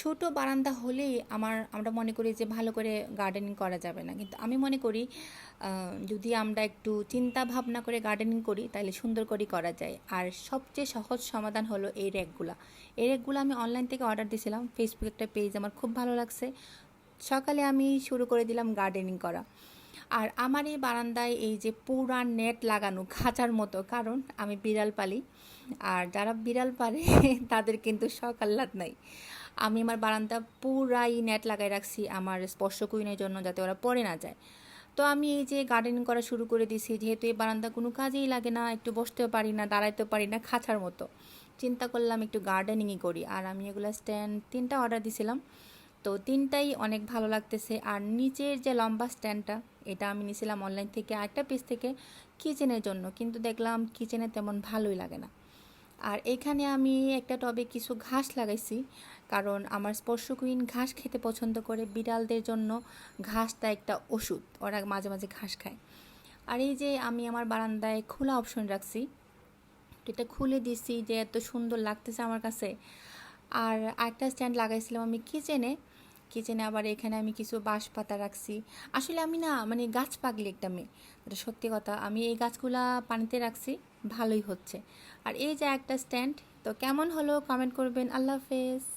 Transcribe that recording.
ছোট বারান্দা হলেই আমার, আমরা মনে করি যে ভালো করে গার্ডেনিং করা যাবে না। কিন্তু আমি মনে করি যদি আমরা একটু চিন্তা ভাবনা করে গার্ডেনিং করি, তাহলে সুন্দর করেই করা যায়। আর সবচেয়ে সহজ সমাধান হলো এই র্যাকগুলো এই র্যাকগুলো আমি অনলাইন থেকে অর্ডার দিয়েছিলাম ফেসবুক একটা পেজ আমার খুব ভালো লাগছে। সকালে আমি শুরু করে দিলাম গার্ডেনিং করা। আর আমার এই বারান্দায় এই যে পুরা নেট লাগানো, খাঁচার মতো, কারণ আমি বিড়াল পালি। আর যারা বিড়াল পালে, তাদের কিন্তু আহ্লাদ নাই। আমি আমার বারান্দা পুরাই নেট লাগাই রাখছি আমার স্পর্শ কুইনের জন্য যাতে ওরা পড়ে না যায়। তো আমি এই যে গার্ডেনিং করা শুরু করে দিয়েছি, যেহেতু এই বারান্দা কোনো কাজেই লাগে না, একটু বসতেও পারি না, দাঁড়াইতেও পারি না, খাঁচার মতো। চিন্তা করলাম একটু গার্ডেনিংই করি। আর আমি এগুলো স্ট্যান্ড তিনটা অর্ডার দিয়েছিলাম তো তিনটাই অনেক ভালো লাগতেছে। আর নিচের যে লম্বা স্ট্যান্ডটা এটা আমি নিয়েছিলাম অনলাইন থেকে আরেকটা পিস থেকে কিচেনের জন্য। কিন্তু দেখলাম কিচেনে তেমন ভালোই লাগে না। আর এখানে আমি একটা টবে কিছু ঘাস লাগাইছি, কারণ আমার স্পর্শ কুইন ঘাস খেতে পছন্দ করে বিড়ালদের জন্য ঘাসটা একটা ওষুধ, ওরা মাঝে মাঝে ঘাস খায়। আর এই যে আমি আমার বারান্দায় খোলা অপশন রাখছি, এটা খুলে দিছি যে এত সুন্দর লাগতেছে আমার কাছে। আর একটা স্ট্যান্ড লাগাইছিলাম আমি কিচেনে কিচেনে আবার এখানে আমি কিছু বাঁশ পাতা রাখছি। আসলে আমি না মানে গাছ পাগলি একটা মেয়ে। এটা সত্যি কথা, আমি এই গাছগুলা পানিতে রাখছি, ভালোই হচ্ছে। আর এই যে একটা স্ট্যান্ড তো কেমন হলো কমেন্ট করবেন। আল্লাহ হাফেজ।